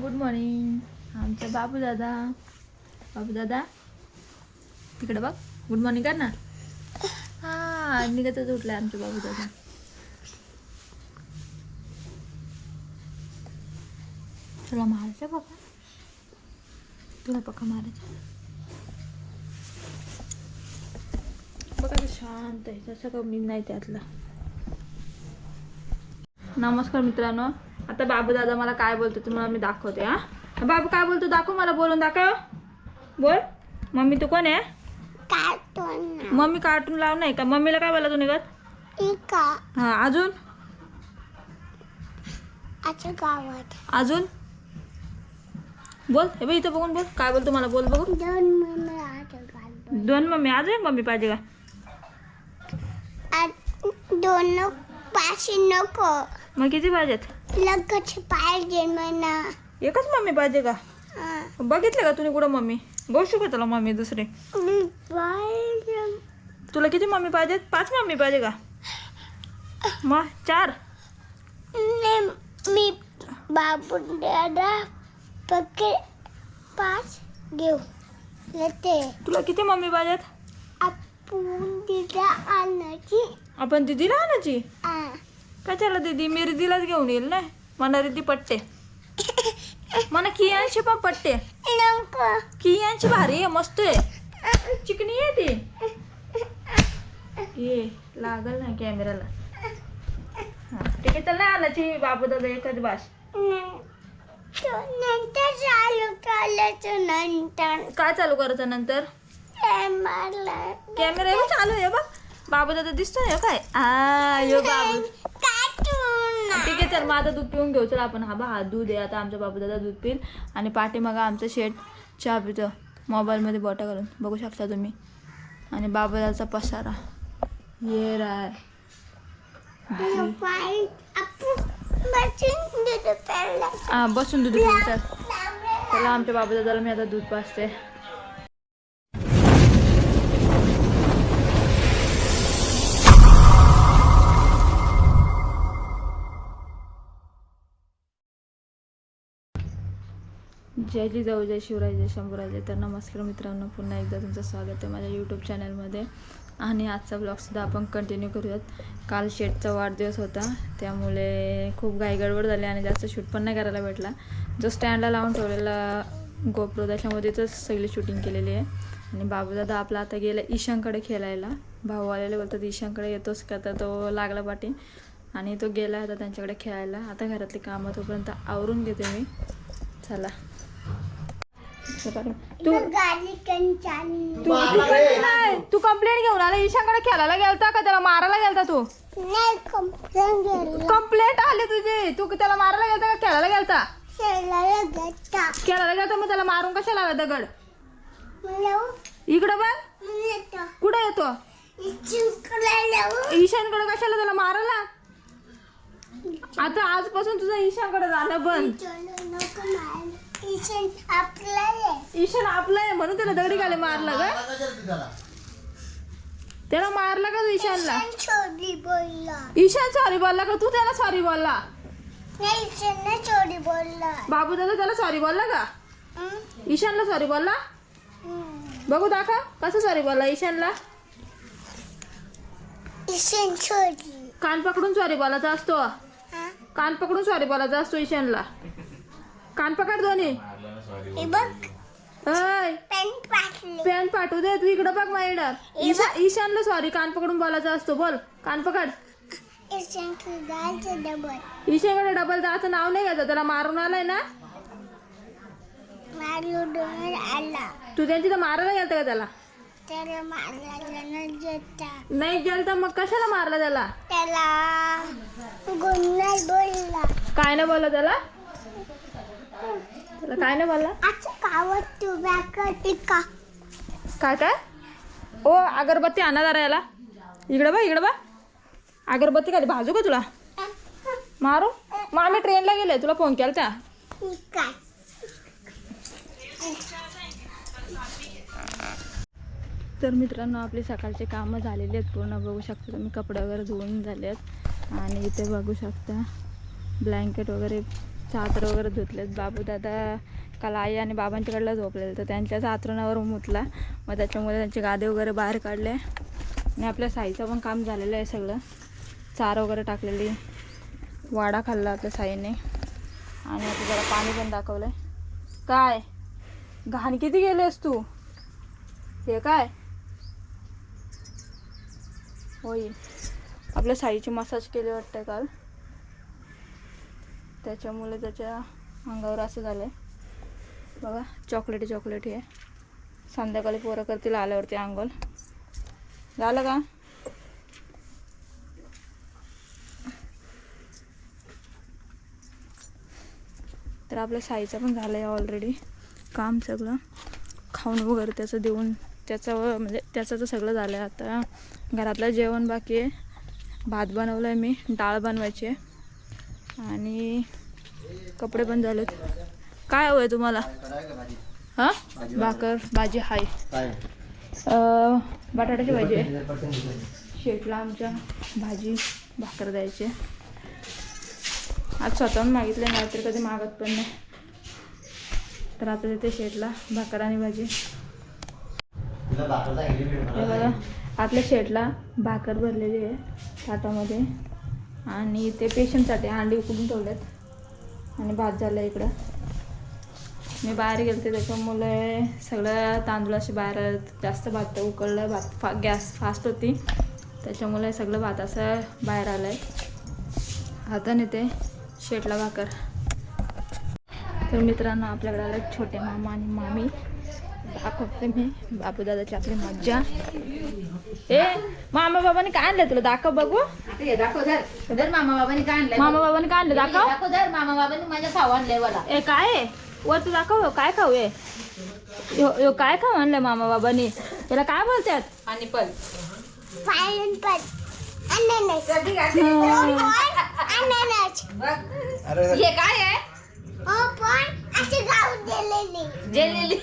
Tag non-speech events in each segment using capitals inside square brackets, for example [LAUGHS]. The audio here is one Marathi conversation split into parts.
गुड मॉर्निंग आमचा बाबू दादा बाबू दादा तिकडे बघ. गुड मॉर्निंग कर ना हा निघतच उठलाय आमचा बाबू दादा तुला मारायचं बाबा तुला पक्का मारायचं. बघा शांत आहे. तसं कमी नाही त्यातलं. नमस्कार मित्रांनो. आता बाबू दादा मला काय बोलतो तुम्हाला मी दाखवते हा? बाबू काय बोलतो दाखव मला बोलून दाखव. बोल. मम्मी तू कोण आहे? कार्टून मम्मी कार्टून लाव नाही का? मम्मीला काय बोला तू निघत? एका हा अजून? अजून? बोल हे बघ इथं बघून बोल. काय बोलतो मला बोल बघू दोन मम्मी अजून एक मम्मी पाहिजे का? दोन पाचशे नको. मग किती पाहिजेत? लगच पाहिजे म्हणा. एकच मम्मी पाहिजे का. बघितले का तुम्ही कुठं मम्मी? गोष्ट का तुला मम्मी दुसरे. पाहिजे तुला किती मम्मी पाहिजेत? पाच मम्मी पाहिजे का? मग चार. मी- मी बाबू दादा पके पाच घेऊ. येते तुला किती मम्मी पाहिजेत? आपण तिला आणायची. आपण दिदीला आणायची? आ. कशाला दीदी? मी रिदीलाच घेऊन येईल ना? मला रिदी पट्टे. मला कियांशी पण पट्टे. कियांची भारी आहे मस्त आहे. चिकनी आहे ती. ये लागल ना कॅमेराला. हा ठीक आहे चल ना आणायची बाबू दादा एकच बास. नंतर चालू करायचं नंतर. काय चालू करायचं नंतर? कॅमेरा चालू आहे बघ. बाबू दादा दिसतोय हो काय? आ यो बाबू. ठीक आहे चल मग आता दूध पिऊन घेऊ. चल आपण हा बा हा दूध आहे. आता आमचा बाबू दादा दूध पिईल. आणि पाठीमागं आमचं शेट चहा पितं मोबाईलमध्ये बोटा घालून. बघू शकता तुम्ही. आणि बाबू दादाचा पसारा. ये राय. बसून हा दूध पिऊ चल. चला आमच्या बाबू दादाला मी आता दूध पाजते. जय जिजाऊ जय शिवराय जय शंभूराजे तर नमस्कार मित्रांनो पुन्हा एकदा तुमचं स्वागत आहे माझ्या यूट्यूब चॅनलमध्ये आणि आजचा ब्लॉगसुद्धा आपण कंटिन्यू करूयात. काल शेटचा वाढदिवस होता त्यामुळे खूप घाई गडबड झाली आणि जास्त शूट पण नाही करायला भेटला. जो स्टँडला लावून ठेवलेला गोप्रो त्याच्यामध्ये तर सगळी शूटिंग केलेली आहे. आणि बाबूदादा आपला आता गेला ईशांकडे खेळायला. भाऊ आलेले बोलतात ईशांकडे येतोच का? तर तो लागला पाठी. आणि तो गेला आता त्यांच्याकडे खेळायला. आता घरातली कामं तोपर्यंत आवरून घेते मी. चला. तू तू नाही. तू कंप्लेंट घेऊन आला. ईशांकडे खेळायला गेलता का? त्याला मारायला गेलता तू? नाही कंप्लेंट आली. तुझी. तू त्याला मारायला गेलता का? खेळायला गेलता? खेळायला गेलता. मग त्याला मारून कशाला आला दगड? इकडं बघ. येतो. कुठं येतो? ईशानकडे कशाला त्याला मारायला? आता आजपासून तुझा ईशानकडे जाणं बंद. किशन आपला आहे ईशान आपला आहे म्हणून त्याला दगडी खाली मारलं का त्याला? मारला का तू ईशानला? बोलला. ईशान सॉरी बोलला का? तू त्याला सॉरी बोलला. नाही ईशान छोडी बोलला. बाबू दादा त्याला सॉरी बोलला का? ईशानला सॉरी बोलला. बघू दाखा कसं सॉरी बोलला ईशानला? ईशान छोडी कान पकडून सॉरी बोलायचा असतो. कान पकडून सॉरी बोलायचा असतो ईशानला. कान पकड दोन्ही. हे बघ. अय पॅन्ट पाटली पॅन पाठवू दे तू इकडं बघ माझ्याकडं. ईशा ईशानला सॉरी कान पकडून बोलायचा असतो बोल. कान पकड. ईशान जायचं डबल ईशाकडे डबल जायचं नाव नाही घ्यायचं त्याला मारून आलाय ना? मारू डोंगर आला. तू त्यांची तर मारायला गेलता का त्याला? त्याला मारला न जेता नाही गेलता मग कशाला मारला त्याला? त्याला गुन्हा बोलला. काय नाही बोलला त्याला? त्याला काय नाही बोलला काय काय? ओ अगरबत्ती आणा जरा याला. इकडं बघ इकडं बघ. अगरबत्ती खाली भाजू का तुला? मारू? मग आम्ही ट्रेनला गेले तुला फोन केला त्या तर मित्रांनो आपली सकाळचे कामं झालेली आहेत. पूर्ण बघू शकता तुम्ही कपडे वगैरे धुवून झाले आहेत आणि इथे बघू शकता ब्लँकेट वगैरे चादर वगैरे धुतलेत. बाबू दादा काल आई आणि बाबांच्याकडला झोपलेलं तर त्यांच्याच आतरुणावर मुतला. मग त्याच्यामुळे त्यांचे गादे वगैरे बाहेर काढले. आणि आपल्या साईचं पण काम झालेलं आहे सगळं. चार वगैरे टाकलेली. वाडा खाल्ला आपल्या साईने. आणि आता जरा पाणी पण दाखवलं काय? घाण किती गेलेस तू? हे काय? होईल आपल्या साईची मसाज केली वाटतं काल. त्याच्यामुळे त्याच्या अंगावर असं झालं आहे बघा चॉकलेटी चॉकलेटी आहे संध्याकाळी पोरं करतील आल्यावरती अंगोल झालं का? तर आपल्या साईचं पण झालं आहे ऑलरेडी काम सगळं. खाऊन वगैरे त्याचं देऊन त्याचं म्हणजे त्याचं तर सगळं झालं आहे आता. घरातलं जेवण बाकी आहे. भात बनवलं आहे मी डाळ बनवायची आहे. आणि कपडे पण झालेत. काय हवं आहे तुम्हाला? हां? भाकर भाजी हाय. बटाट्याची भाजी आहे. शेटला आमच्या भाजी भाकर द्यायची. आज स्वतःहून मागितले नाही तर कधी मागत पण नाही. तर आता देते शेटला भाकर आणि भाजी. बघा आपल्या शेटला भाकर भरलेली आहे ताटामध्ये. आणि ते पेशंटसाठी अंडी उकडून ठेवलेत. आणि भात झालं इकडं. मी बाहेर गेलते त्याच्यामुळे सगळं तांदूळ असे बाहेर जास्त भात उकळलं भात फा गॅस फास्ट होती. त्याच्यामुळे सगळं भात असं बाहेर आलं आहे हाताने ते शेटला भाकर. तर मित्रांनो आपल्याकडे आलं छोटे मामा आणि मामी. दाखवते मी. बापू दादाची आपली मज्जा. ए मामा बाबाने काय आणलं तुला? दाखव बघू. हे दाखव धर. धर मामा बाबांनी काय आणलंय मामा बाबाने काय आणलं? दाखव. दाखव धर. मामा बाबांनी माझ्या खाऊ आणलंय मला ए काय आहे? वर तू दाखव काय खाऊ आहे यो यो काय खाऊ आणलं मामा बाबांनी त्याला काय बोलतात आणि पण. Ananas. Ananas. हे काय आहे जेलेली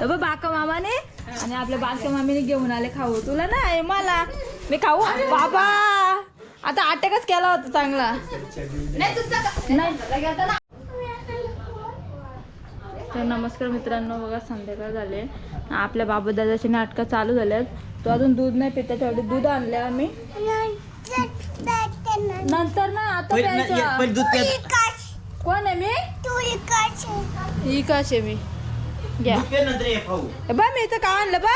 बघ [LAUGHS] बाका मामाने आणि आपल्या बाका मामीने घेऊन आले खाऊ. तुला नाही मला. मी खाऊ. बाबा. आता अटॅकच केला होता चांगला. नाही तुझं का- नाही गेलता ना? तर नमस्कार मित्रांनो बघा संध्याकाळ झाले. आपल्या बाबा दादाची नाटकं चालू झाल्यात तो अजून दूध नाही पित त्याच्यासाठी दूध आणले आम्ही. नंतर ना आता प्यायचं. दूध प्या कोण आहे मी? कश ही कसे मी. घ्या. बा मी इथं काय आणलं बा?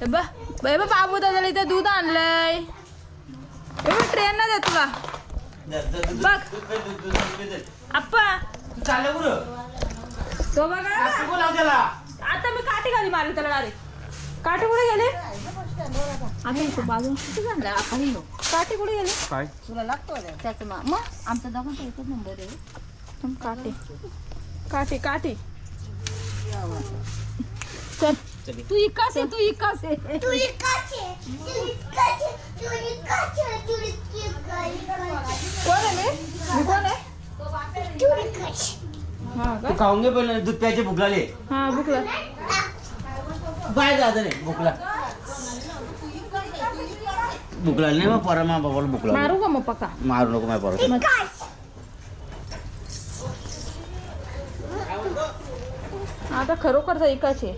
हे बा बा बाबू दादाला इथं दूध आणलंय. हे बा ट्रेन ना देत तुला बघ. आप्पा. तो बघा. आता मी काठी खाली मारली त्याला डायरेक्ट काठी कुठे गेले? आता इथं बाजू काठी कुठे गेले? काय? तुला लागतो त्याचं मा- मग आमचा दोघांचा एकच नंबर आहे. काठी काठी काठी चल। तू इकास आहे तू इकास। आहे कश तुरी कश तुरी कश तुरी कश कोण आहे मी? कोण आहे? हा तू का घे पहिले दूध प्यायचे भूक लागले हा बुकला बाय जात नाही भूकला. भूक लागली नाही मग पोरा मा बाबाला भूक लागली मारू का मग पक्का? मारू नको माझ्या पोरा मग कश आता खरोखरचा इकाचे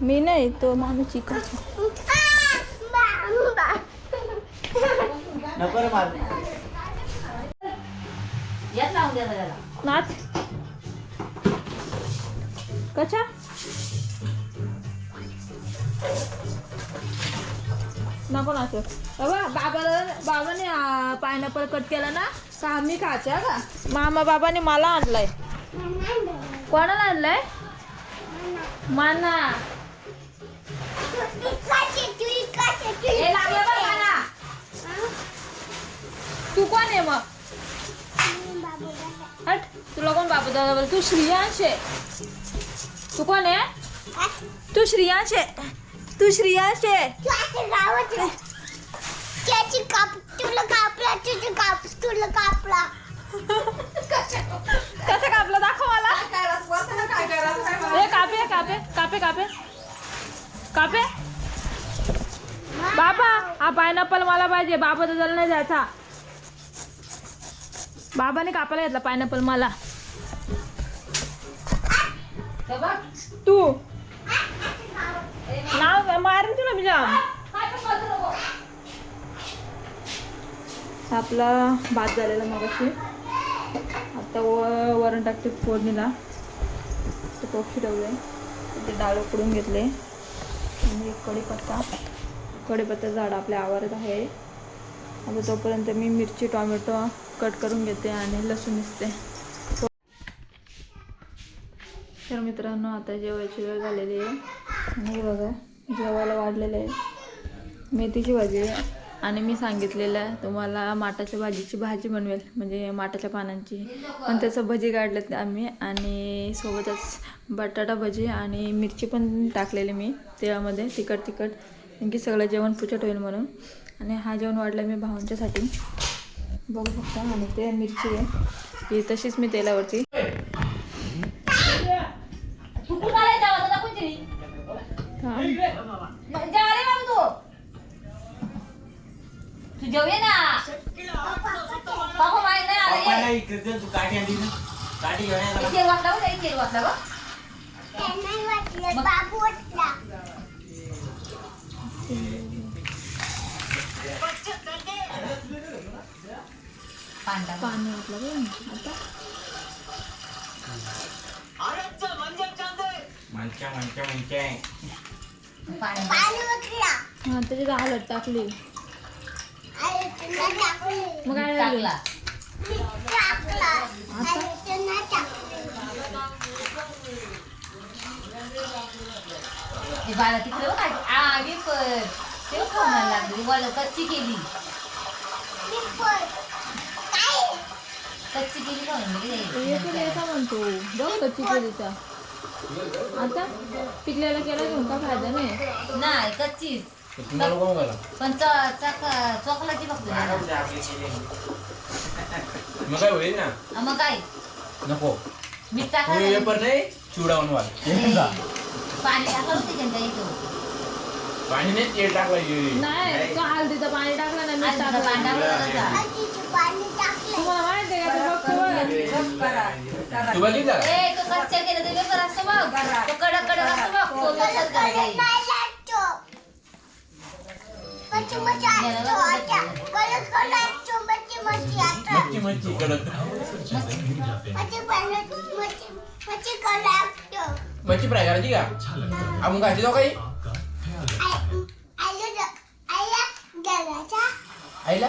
मी नाही तो माणूस इकाचे नाच. कशा? नको नाचू. बाबा बाबाला बाबाने पायनॅपल कट केला ना का आम्ही खायचा का? मामा बाबाने मला आणलाय. कोणाला आणलाय? तू कोण आहे मग? हट, तुला कोण बाबू दादा बोल तू श्रियांश आहे. तू कोण आहे? तू श्रियांश आहे. तू श्रियांश आहे. कापला तुला कापला. कसं कापलं दाखव मला. ए कापे कापे कापे कापे. कापे. बाबा हा पायनॅपल मला पाहिजे. बाबा दादाला नाही द्यायचा बाबाने कापायला घेतला पायनॅपल मला. हे. तू. नाव मारेन तुला मी जाम. आपला भात झालेला मगाशी. आता व वरण टाकते फोडणीला. ते पक्षी ठेवले ते डाळ उकडून घेतले. आणि कढीपत्ता. कढीपत्ता झाड आपल्या आवारात आहे. आता तोपर्यंत मी मिरची टॉमॅटो कट करून घेते आणि लसूण दिसते तर मित्रांनो आता जेवायची वेळ झालेली आहे. आणि बघा जेवायला वाढलेलं आहे. मेथीची भाजी आहे. आणि मी सांगितलेलं आहे तुम्हाला माटाच्या भाजीची भाजी बनवेल म्हणजे माटाच्या पानांची. पण त्याचं भजी काढलं आम्ही आणि सोबतच बटाटा भजी आणि मिरची पण टाकलेली मी तेलामध्ये तिखट तिखट. कारण की सगळं जेवण पुचट होईल म्हणून. आणि हा जेवण वाढला मी भावांच्यासाठी. बघू शकता आणि ते मिरची आहे. ही तशीच मी तेलावरती काठी आणली ना. घेऊन एक एक. त्यांना वाटलं बाबू वाटला. पाणी वाटलं बघ आता? वाटला हा टाकली. मग काय झालं? टाकला. बाळा तिकडे बघ आधी. आ, विपर. ते खाऊन लागली वाल कच्ची केली. पण कच्ची केली खाऊन म्हणतो? बघ कच्ची केलीचा. आता पिकलेला केला घेऊन का फायदा नाही? नाही कच्चीच. तुम्हाला कोण गेला पण च- चक- चॉकलेटची बघतो. मग काय होईल ना? मग काय? नको. मीठ पेपर नाही चिवडा बनवाल पाणी टाकलं होते त्यांच्या इथं? पाणी नाही तेल टाकलं नाही तो हळदीचं पाणी टाकलं ना मीठ टाकलं. पाणी टाकलं होतं का? आधीचे पाणी टाकले. तुम्हाला माहिती आहे का? ते बघ तू बघितलं का? ए, तो कच्च्या केला तर वेपर असतो बघ. तो कडक कडक असतो बघ. तो वेपर करायचा नाही मच्छी कडक असतो मच्छी फ्राय करायची का? आपण घातली जाऊ काही? आईला? आईला? द्यायचा आईला?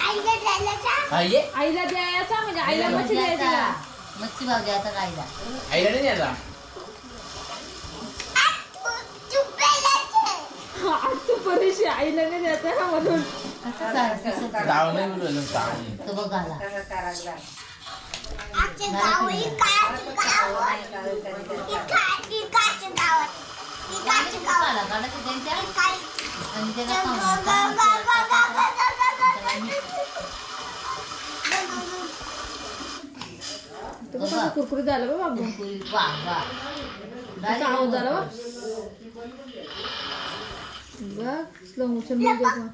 आईला द्यायचा आईला द्यायचा. म्हणजे आईला मच्छी द्यायची का मच्छी भाज्याचा कायदा आईला नाही द्यायचा. [LAUGHS] परीशी आईला नाही द्यायचा का म्हणून? डाळ नाही बोलू नाही. तो बघ काढायचं त्यांच्या? आणि त्याला कसं कुरकुरीत झालं बघ बाबू. वा वा. झाला बघ. बघ स्लो मोशनमध्ये बांधून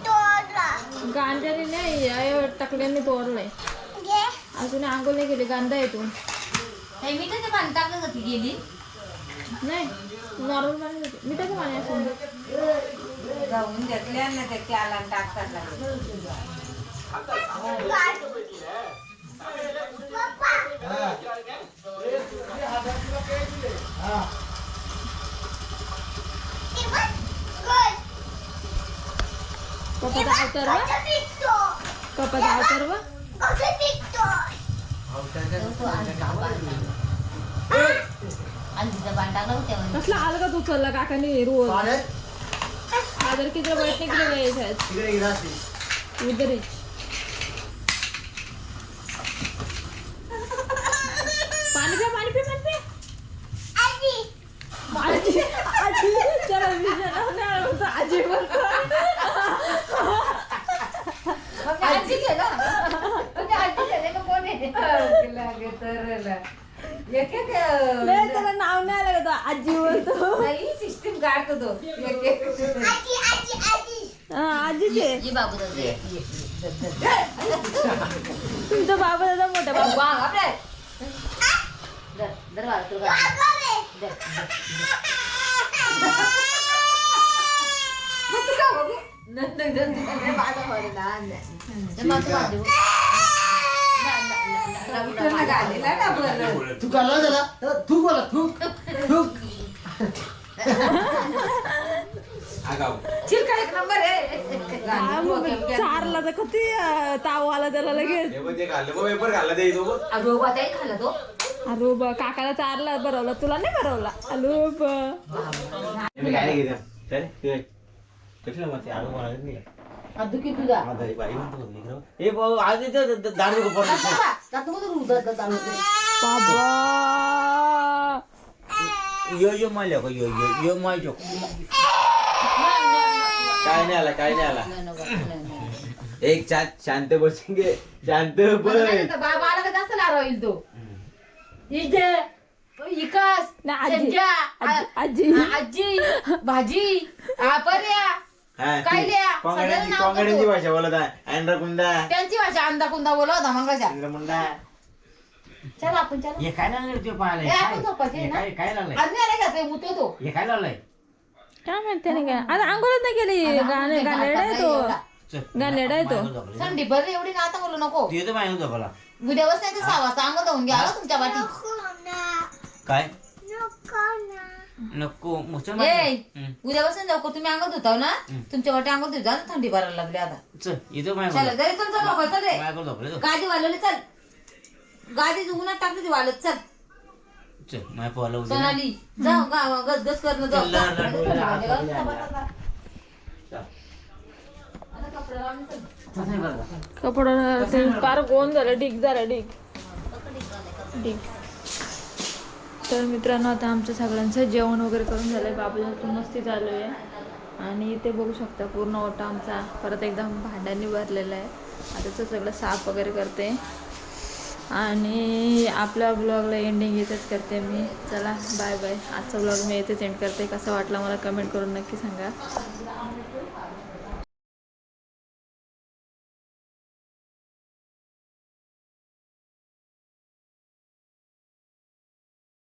तोडला गांजाने नाही या टाकल्याने तोडलंय घे अजून आंघोळ नाही केली गांधा येतो हे मिठाचं पाणी टाकलं का ती गेली नाही नॉर्मल पाणी होते. मिठाचं पाणी असून जाऊन घेतल्या ना ते त्याला टाकतात लागले पप्पा इवन गुड पप्पाचा अवतार वा कसं पिकतो पप्पाचा अवतार वा कसं पिकतो तो अंडीचं पाणी. अंडीचं पाणी टाकलं होतं त्यावर. कसला आलं का तू चलला काकाने रोज? आदर किती बैठने किती वेळ तिकडे गेला असतील उधर पाणी पे पाणी पे पाणी पे आजी आजी आजी त्याला विचारावं नाही आलं होतं, आजी बोलतो मग ते आजीच आहे ना? मग ते आजीच आहे ना, कोण आहे? एक एक नाही त्याला नाव नाही आलं का तो? आजी बोलतो. सिस्टीम काढतो तो एक एक. आजी आजी आजी. हा, आजीचे. ये बाबू दादा. तुमचा बाबा दादा मोठा [LAUGHS] बाबा. बाळा, बाळा. का माझा माझं. ना, काढला त्याला? थूक बोला थूक. थूक. चिरका एक नंबर आहे. हा, चारला तर किती ताव आला त्याला लगेच. हे बघ पेपर खाल्ला ते इथं बघ अगं बाताही खाल्ला तो. अरे बा काकाला चारला भरवला तुला नाही भरवला? अलो बा मी काय नाही घेत चल मला पडतो. बाबा यो यो यो यो यो मायजो काय नाही आला काय नाही आला एक चात शांत बसेंगे शांत बस बाबा आला का जास्त लारा होईल तो इथे विकास ना, आजी. संजा, आजी- भाजी आपर्या हा, काय? कोंगाड्यांची नाव कोंगाड्यांची. भाषा बोलत आहे. अँड्रा कुंदा. त्यांची भाषा अंदा कुंदा बोला होता मग कशा अँड्रा मुंडा. चल आपण चल. हे काय लागलं ते पाहायला? ए, आपण झोपायचे हे ना? काय काय लागलंय? आज नाही ते हे काय लागलंय? काय माहिती नाही काय आता आंघोळच नाही केली. गाणे गाणेडा आहे तो गाणेडा आहे तो थंडी बरं एवढी ना आता बोलू नको. तू येतो माझ्या झोपाला. उद्या बसण्याचं सहा वाजता अंग धावून घ्या आला तुमच्या वाटी काय? नको ना. नको ए हम्म. उद्या बसून लवकर तुम्ही अंग धुताव ना? तुमच्या वाटी अंग धुता ना थंडी भरायला लागली आता. चल जरी तुमचं रे. झोपले गादी वाढवली चल. गादी उन्हात टाकली ती वाढत चल. चल माझ्या पोहाला उद्या ना. सोनाली जाऊ गा गजगज करणं जाऊ चल, हात. आता कपडे लावून चल. ते फार गोंद झालं ढीक झालं ढीक ढीक तर मित्रांनो आता आमचं सगळ्यांचं जेवण वगैरे करून झालंय. बाबूला मस्ती चालू आहे. आणि इथे बघू शकता पूर्ण ओटा आमचा. परत एकदम भांड्यांनी भरलेला आहे आता सगळं साफ वगैरे करते. आणि आपल्या ब्लॉगला एंडिंग येतच करते मी. चला बाय बाय आजचा ब्लॉग मी इथेच एंड करते. कसा वाटला मला कमेंट करून नक्की सांगा.